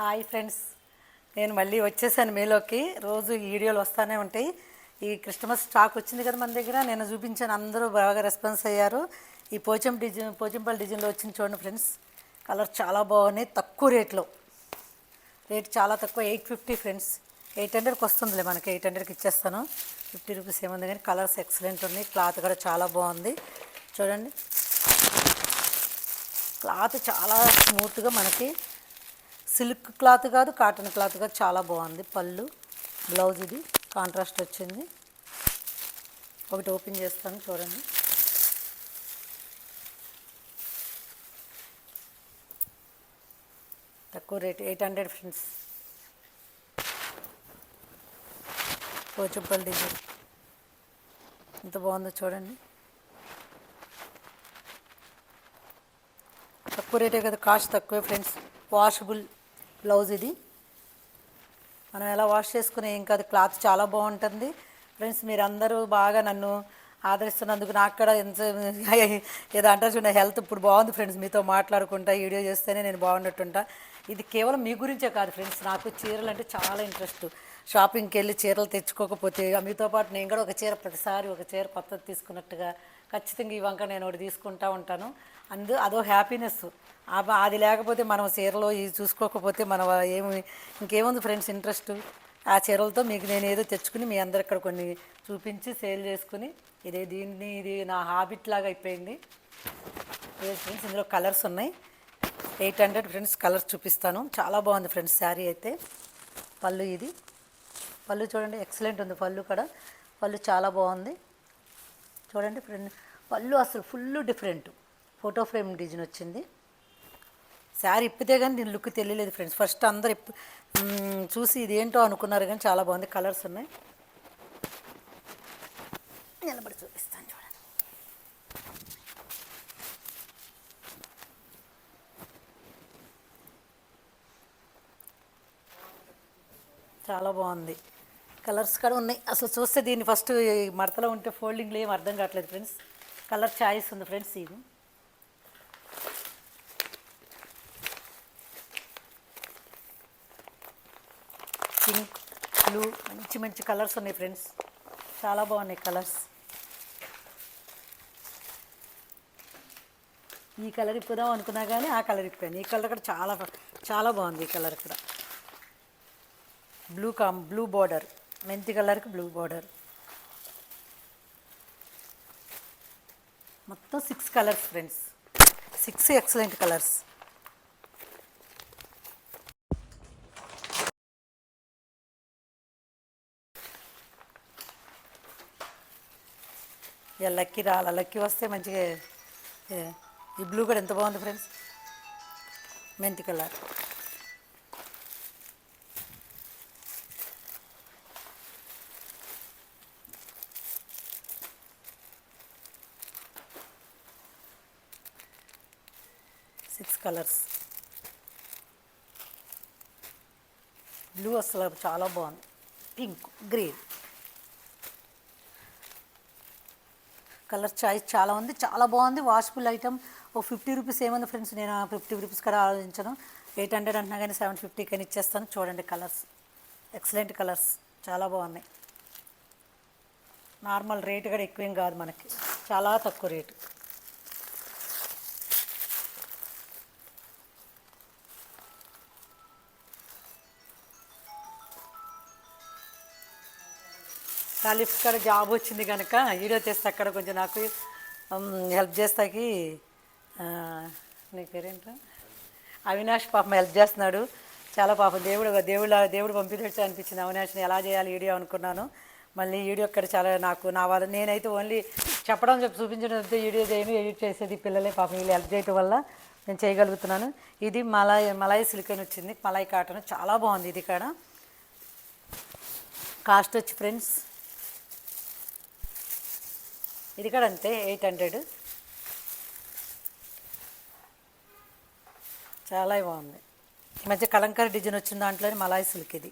Hi friends. నేను మళ్ళీ వచ్చేసాను మీలోకి. రోజు ఈ వీడియోలు వస్తూనే ఉంటాయి. ఈ క్రిస్టమస్ స్టాక్ వచ్చింది కదా మన దగ్గర. నేను చూపించాను. అందరూ బాగా రెస్పాన్స్ అయ్యారు. ఈ పోచం డిజైన్ పోచంపల్లి డిజైన్లో వచ్చింది చూడండి ఫ్రెండ్స్. కలర్ చాలా బాగున్నాయి. తక్కువ రేట్లో. రేట్ చాలా తక్కువ. Eight fifty friends. ఎయిట్ హండ్రెడ్కి వస్తుందిలే మనకి. ఎయిట్ హండ్రెడ్కి ఇచ్చేస్తాను. ఫిఫ్టీ రూపీస్ ఏముంది కానీ కలర్స్ ఎక్సలెంట్ ఉన్నాయి. క్లాత్ కూడా చాలా బాగుంది. చూడండి. క్లాత్ చాలా స్మూత్గా మనకి సిల్క్ క్లాత్ కాదు కాటన్ క్లాత్ కాదు చాలా బాగుంది. పళ్ళు బ్లౌజ్ ఇది కాంట్రాస్ట్ వచ్చింది. ఒకటి ఓపెన్ చేస్తాను చూడండి. తక్కువ rate eight hundred friends. Pochampally design. ఎంత బాగుందో చూడండి. తక్కువ రేటే కదా కాస్ట్ తక్కువే ఫ్రెండ్స్. వాషబుల్ బ్లౌజ్ ఇది. మనం ఎలా వాష్ చేసుకునే ఇంకా అది క్లాత్ చాలా బాగుంటుంది. ఫ్రెండ్స్ మీరందరూ బాగా నన్ను ఆదరిస్తున్నందుకు నాకు కూడా ఎంత ఏదో అంటారు చూడండి హెల్త్ ఇప్పుడు బాగుంది ఫ్రెండ్స్ మీతో మాట్లాడుకుంటా వీడియో చేస్తేనే నేను బాగున్నట్టుంటా. ఇది కేవలం మీ గురించే కాదు ఫ్రెండ్స్ నాకు చీరలు అంటే చాలా ఇంట్రెస్ట్. షాపింగ్కి వెళ్ళి చీరలు తెచ్చుకోకపోతే మీతో పాటు నేను కూడా ఒక చీర ప్రతిసారి ఒక చీర కొత్తది తీసుకున్నట్టుగా ఖచ్చితంగా ఈ వంక నేను ఒకటి తీసుకుంటా ఉంటాను. అందు అదో హ్యాపీనెస్ అది లేకపోతే మనం చీరలో ఇది చూసుకోకపోతే మనం ఏమి ఇంకేముంది ఫ్రెండ్స్ ఇంట్రెస్ట్ ఆ చీరలతో మీకు నేను ఏదో తెచ్చుకుని మీ అందరు ఇక్కడ కొన్ని చూపించి సేల్ చేసుకుని ఇదే దీన్ని ఇది నా హాబిట్ లాగా అయిపోయింది. ఫ్రెండ్స్ ఇందులో కలర్స్ ఉన్నాయి. ఎయిట్ హండ్రెడ్ ఫ్రెండ్స్ కలర్స్ చూపిస్తాను. చాలా బాగుంది ఫ్రెండ్స్ శారీ అయితే. పళ్ళు ఇది. పళ్ళు చూడండి ఎక్సలెంట్ ఉంది పళ్ళు కూడా. పళ్ళు చాలా బాగుంది. చూడండి ఫ్రెండ్ పళ్ళు అసలు full different photo frame design వచ్చింది. శారీ ఇప్పితే కానీ దీని లుక్ తెలియలేదు ఫ్రెండ్స్ ఫస్ట్ అందరు ఇప్పు చూసి ఇదేంటో అనుకున్నారు కానీ చాలా బాగుంది. కలర్స్ ఉన్నాయి. నిలబడి చూపిస్తాను చూడండి. చాలా బాగుంది. కలర్స్ కూడా ఉన్నాయి. అసలు చూస్తే దీన్ని ఫస్ట్ మడతలో ఉంటే ఫోల్డింగ్లో ఏం అర్థం కావట్లేదు ఫ్రెండ్స్ కలర్ చాయిస్ ఉంది ఫ్రెండ్స్ ఇది. పింక్ బ్లూ మంచి మంచి కలర్స్ ఉన్నాయి ఫ్రెండ్స్ చాలా బాగున్నాయి కలర్స్ ఈ కలర్ ఇప్పుదాం అనుకున్నా కానీ ఆ కలర్ ఇప్పాను ఈ కలర్ కూడా చాలా చాలా బాగుంది ఈ కలర్ కూడా. బ్లూ కామ్ బ్లూ బార్డర్ మెంతి కలర్కి బ్లూ బార్డర్. మొత్తం six colours friends. Six excellent colours. ఇక లక్కీ రాలా లక్కీ వస్తే మంచిగా ఈ బ్లూ కూడా ఎంత బాగుంది ఫ్రెండ్స్. మెంతి కలర్ సిక్స్ కలర్స్. బ్లూ అసలు చాలా బాగుంది. పింక్ గ్రీన్ కలర్ చాయిస్ చాలా ఉంది. చాలా బాగుంది. Washable item. ఓ ఫిఫ్టీ రూపీస్ ఏముంది ఫ్రెండ్స్? నేను ఫిఫ్టీ రూపీస్ కూడా ఆలోచించను. ఎయిట్ హండ్రెడ్ అంటున్నా కానీ సెవెన్ ఫిఫ్టీ కానీ ఇచ్చేస్తాను. చూడండి కలర్స్. Excellent colours. చాలా బాగున్నాయి. నార్మల్ రేట్ కూడా ఎక్కువేం కాదు మనకి. చాలా తక్కువ రేటు. కాలిఫ్ కాడ జాబ్ వచ్చింది కనుక వీడియో చేస్తే అక్కడ కొంచెం నాకు హెల్ప్ చేస్తాకి నీ పేరేంటో అవినాష్ పాపం హెల్ప్ చేస్తున్నాడు. చాలా పాపం దేవుడు దేవుడు దేవుడు పంపించచ్చు అనిపించింది. అవినాష్ని ఎలా చేయాలి వీడియో అనుకున్నాను. మళ్ళీ వీడియో ఇక్కడ చాలా నాకు నా వాళ్ళ నేనైతే ఓన్లీ చెప్పడం చెప్పి చూపించడం వీడియో చేయను ఎడిట్ చేసేది పిల్లలే పాపం వీళ్ళు హెల్ప్ చేయటం వల్ల నేను చేయగలుగుతున్నాను. ఇది మలాయ్ మలాయ్ సిలికన్ వచ్చింది మలాయ్ కాటన్. చాలా బాగుంది ఇది ఇక్కడ. కాస్ట్ వచ్చి ఫ్రెండ్స్ ఇది కూడా అంతే ఎయిట్ హండ్రెడ్. చాలా బాగుంది. ఈ మధ్య కలంకారీ డిజైన్ వచ్చిన దాంట్లోనే మలాయ్ సిల్క్ ఇది.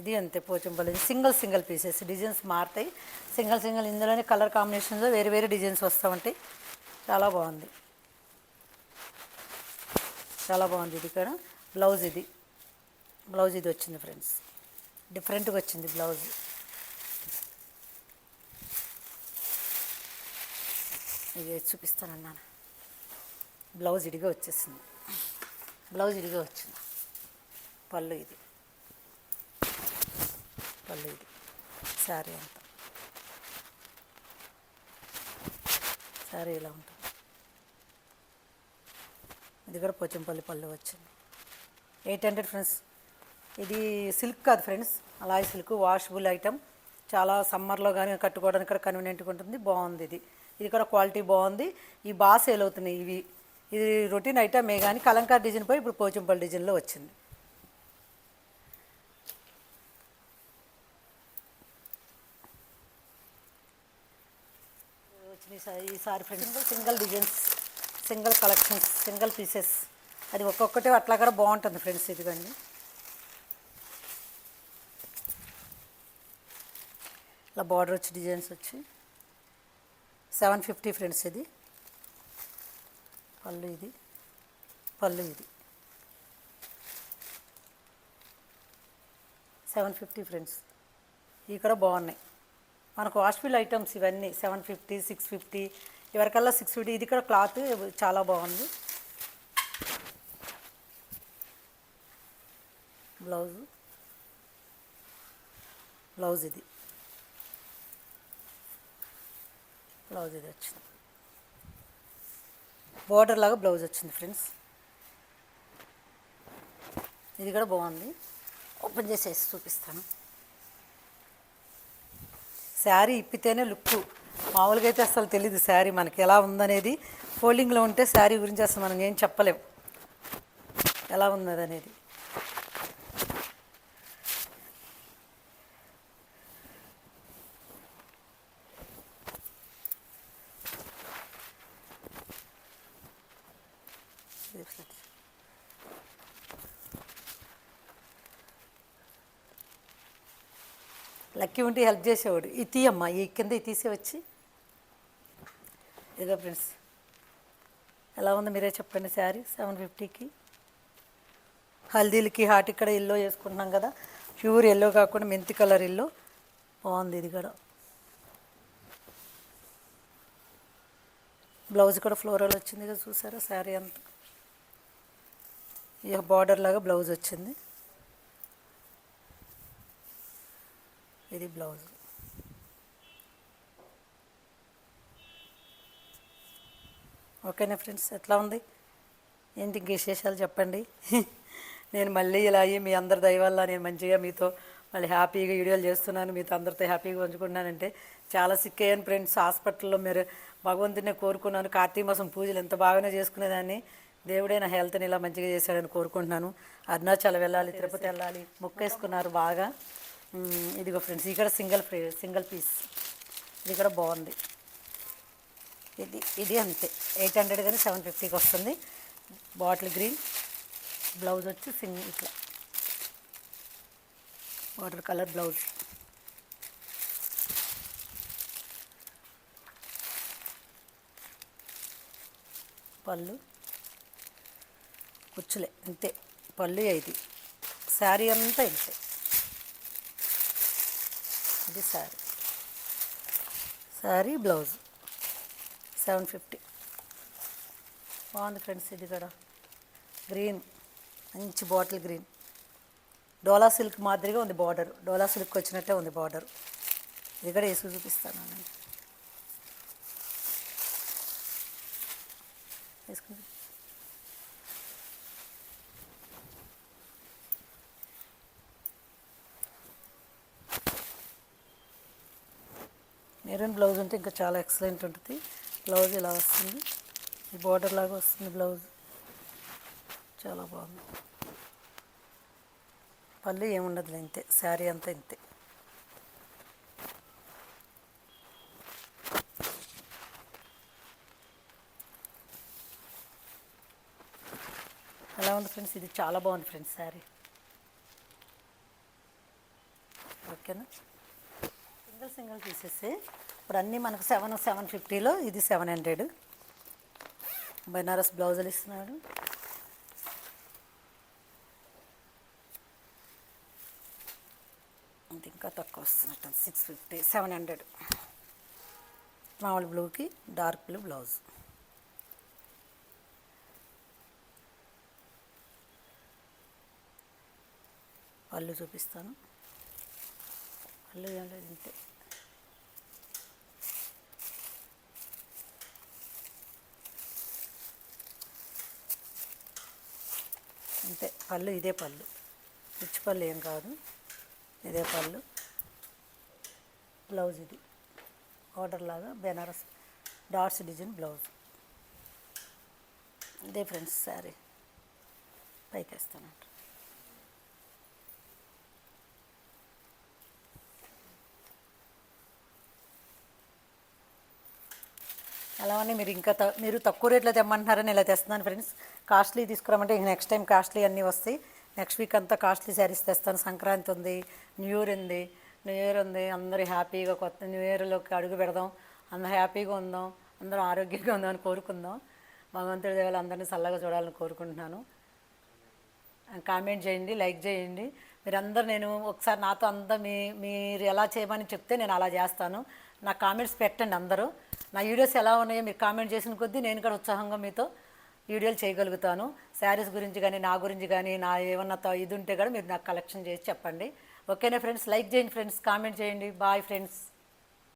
ఇది అంతే Pochampally. Single single pieces. Designs మారుతాయి. సింగిల్ సింగిల్ ఇందులోనే కలర్ కాంబినేషన్లో వేరే వేరే డిజైన్స్ వస్తూ ఉంటాయి. చాలా బాగుంది. చాలా బాగుంది ఇది కూడా. బ్లౌజ్ ఇది. బ్లౌజ్ ఇది వచ్చింది ఫ్రెండ్స్. డిఫరెంట్గా వచ్చింది బ్లౌజ్. ఇది చూపిస్తానన్నాను బ్లౌజ్ ఇడిగా వచ్చేసింది. బ్లౌజ్ ఇడిగా వచ్చింది. పళ్ళు ఇది. పళ్ళు ఇది. శారీ అంతా. శారీ ఇలా ఉంటుంది. ఇది కూడా పోచంపల్లి పళ్ళు వచ్చింది. Eight hundred friends. ఇది సిల్క్ కాదు ఫ్రెండ్స్. అలాగే సిల్క్ వాషబుల్ ఐటమ్. చాలా సమ్మర్లో కానీ కట్టుకోవడానికి కూడా కన్వీనియంట్గా ఉంటుంది. బాగుంది ఇది. ఇది కూడా క్వాలిటీ బాగుంది. ఈ బాగా సేల్ అవుతున్నాయి ఇవి. ఇది రొటీన్ ఐటమే కానీ కలంకార్ డిజైన్ పోయి ఇప్పుడు పోచంపల్లి డిజైన్లో వచ్చింది. వచ్చినాయి సార్. ఈసారి friends single designs single collections single pieces. అది ఒక్కొక్కటి అట్లా కూడా బాగుంటుంది ఫ్రెండ్స్ ఇదిగండి. ఇలా బార్డర్ వచ్చి డిజైన్స్ వచ్చి. సెవెన్ ఫిఫ్టీ ఫ్రెండ్స్ ఇది. పళ్ళు ఇది. పళ్ళు ఇది. Seven fifty friends. ఇవి కూడా బాగున్నాయి. మనకు వాష్ఫిల్ ఐటమ్స్ ఇవన్నీ సెవెన్ ఫిఫ్టీ సిక్స్ ఫిఫ్టీ ఎవరికల్లా సిక్స్ ఫిఫ్టీ ఇది కూడా క్లాత్ చాలా బాగుంది. బ్లౌజు. బ్లౌజ్ ఇది. బ్లౌజ్ ఇది వచ్చింది. బోర్డర్ లాగా బ్లౌజ్ వచ్చింది ఫ్రెండ్స్ ఇది కూడా బాగుంది. ఓపెన్ చేసేసి చూపిస్తాను. శారీ ఇప్పితేనే లుక్ మామూలుగా అయితే అసలు తెలియదు శారీ మనకి ఎలా ఉందనేది. ఫోల్డింగ్లో ఉంటే శారీ గురించి అసలు మనం ఏం చెప్పలేం. ఎలా ఉన్నది అనేది ఇది ఫ్రెండ్స్. లక్కీ ఉంటే హెల్ప్ చేసేవాడు. ఈ తీయమ్మా ఈ కింద ఈ తీసే వచ్చి ఇదిగో ఫ్రెండ్స్ ఎలా ఉందో మీరే చెప్పండి శారీ సెవెన్ ఫిఫ్టీకి? హల్దీలకి హాట్ ఇక్కడ ఎల్లో వేసుకుంటున్నాం కదా ప్యూర్ ఎల్లో కాకుండా మెంతి కలర్ ఎల్లో. బాగుంది ఇది కూడా. బ్లౌజ్ కూడా ఫ్లోరల్ వచ్చింది కదా చూసారా శారీ అంతా? ఇక బార్డర్ లాగా బ్లౌజ్ వచ్చింది. ఇది బ్లౌజ్. ఓకేనా ఫ్రెండ్స్? ఎట్లా ఉంది? ఏంటి ఇంక విశేషాలు చెప్పండి? నేను మళ్ళీ ఇలా అయ్యి మీ అందరి దయ వల్ల నేను మంచిగా మీతో మళ్ళీ హ్యాపీగా వీడియోలు చేస్తున్నాను. మీతో అందరితో హ్యాపీగా పంచుకుంటున్నానంటే చాలా సిక్ అయ్యాను ఫ్రెండ్స్. హాస్పిటల్లో మీరు భగవంతుని కోరుకున్నాను. కార్తీక మాసం పూజలు ఎంత బాగానే చేసుకునేదాన్ని. దేవుడే నా హెల్త్ని ఇలా మంచిగా చేశాడని కోరుకుంటున్నాను. అరుణాచల్ వెళ్ళాలి తిరుపతి వెళ్ళాలి. మొక్కేసుకున్నారు బాగా. ఇదిగో ఫ్రెండ్స్ ఇక్కడ సింగిల్ ఫ్రీ సింగిల్ పీస్. ఇది కూడా బాగుంది. ఇది ఇది అంతే. ఎయిట్ హండ్రెడ్ కానీ సెవెన్ ఫిఫ్టీకి వస్తుంది. బాటిల్ గ్రీన్ బ్లౌజ్ వచ్చి సింగ్ ఇట్లా. Water colour blouse. పళ్ళు. కుచ్చులే అంతే. పళ్ళు ఇది. శారీ అంతా ఇంతే. ఇది sari sari blouse. Seven fifty. బాగుంది ఫ్రెండ్స్ ఇది కూడా. గ్రీన్. మంచి బాటిల్ గ్రీన్. డోలా సిల్క్ మాదిరిగా ఉంది బార్డర్. డోలా సిల్క్ వచ్చినట్టే ఉంది బార్డర్. ఇది కూడా వేసి చూపిస్తాను నేను మెరూన్ బ్లౌజ్ ఉంటే ఇంకా చాలా ఎక్సలెంట్ ఉంటుంది. బ్లౌజ్ ఇలా వస్తుంది. ఈ బార్డర్ లాగా వస్తుంది బ్లౌజ్. చాలా బాగుంది. పళ్ళు ఏముండదులే ఇంతే. శారీ అంతా ఇంతే. ఎలా ఉంది ఫ్రెండ్స్? ఇది చాలా బాగుంది ఫ్రెండ్స్ శారీ. ఓకేనా? సింగిల్ సింగిల్ పీసెస్ ఇప్పుడు అన్నీ మనకు సెవెన్ సెవెన్ ఫిఫ్టీలో ఇది సెవెన్ హండ్రెడ్ బెనారస్ బ్లౌజులు ఇస్తున్నాడు అంత ఇంకా తక్కువ వస్తున్నట్టు సిక్స్ ఫిఫ్టీ సెవెన్ హండ్రెడ్ మామూలు బ్లూకి డార్క్ బ్లూ బ్లౌజ్ పళ్ళు చూపిస్తాను. పళ్ళు ఏం లేదు అంతే. పళ్ళు ఇదే పళ్ళు. పిచ్చి పళ్ళు ఏం కాదు. ఇదే పళ్ళు. బ్లౌజ్ ఇది. ఆర్డర్ లాగా బెనారస్ డాట్స్ డిజైన్ బ్లౌజ్. ఇదే ఫ్రెండ్స్ శారీ. పైకి వేస్తానంట అలానే మీరు ఇంకా మీరు తక్కువ రేట్లో తెమ్మంటున్నారని ఇలా తెస్తున్నాను ఫ్రెండ్స్. కాస్ట్లీ తీసుకురామంటే ఇంక నెక్స్ట్ టైం కాస్ట్లీ అన్నీ వస్తాయి. నెక్స్ట్ వీక్ అంతా కాస్ట్లీ శారీస్ తెస్తాను. సంక్రాంతి ఉంది న్యూ ఇయర్ ఉంది న్యూ ఇయర్ ఉంది అందరూ హ్యాపీగా కొత్త న్యూ ఇయర్లోకి అడుగు పెడదాం అందరూ హ్యాపీగా ఉందాం అందరూ ఆరోగ్యంగా ఉందాం అని కోరుకుందాం. భగవంతుడి దేవాలు అందరినీ చల్లగా చూడాలని కోరుకుంటున్నాను. కామెంట్ చేయండి లైక్ చేయండి. మీరందరూ నేను ఒకసారి నాతో అంతా మీ మీరు ఎలా చేయమని చెప్తే నేను అలా చేస్తాను. నా కామెంట్స్ పెట్టండి అందరూ. నా వీడియోస్ ఎలా ఉన్నాయో మీరు కామెంట్ చేసిన కొద్దీ నేను కూడా ఉత్సాహంగా మీతో వీడియోలు చేయగలుగుతాను. శారీస్ గురించి కానీ నా గురించి కానీ నా ఏమన్నా ఇది ఉంటే కూడా మీరు నాకు కలెక్షన్ చేసి చెప్పండి. ఓకేనా ఫ్రెండ్స్? లైక్ చేయండి ఫ్రెండ్స్ కామెంట్ చేయండి. Bye friends.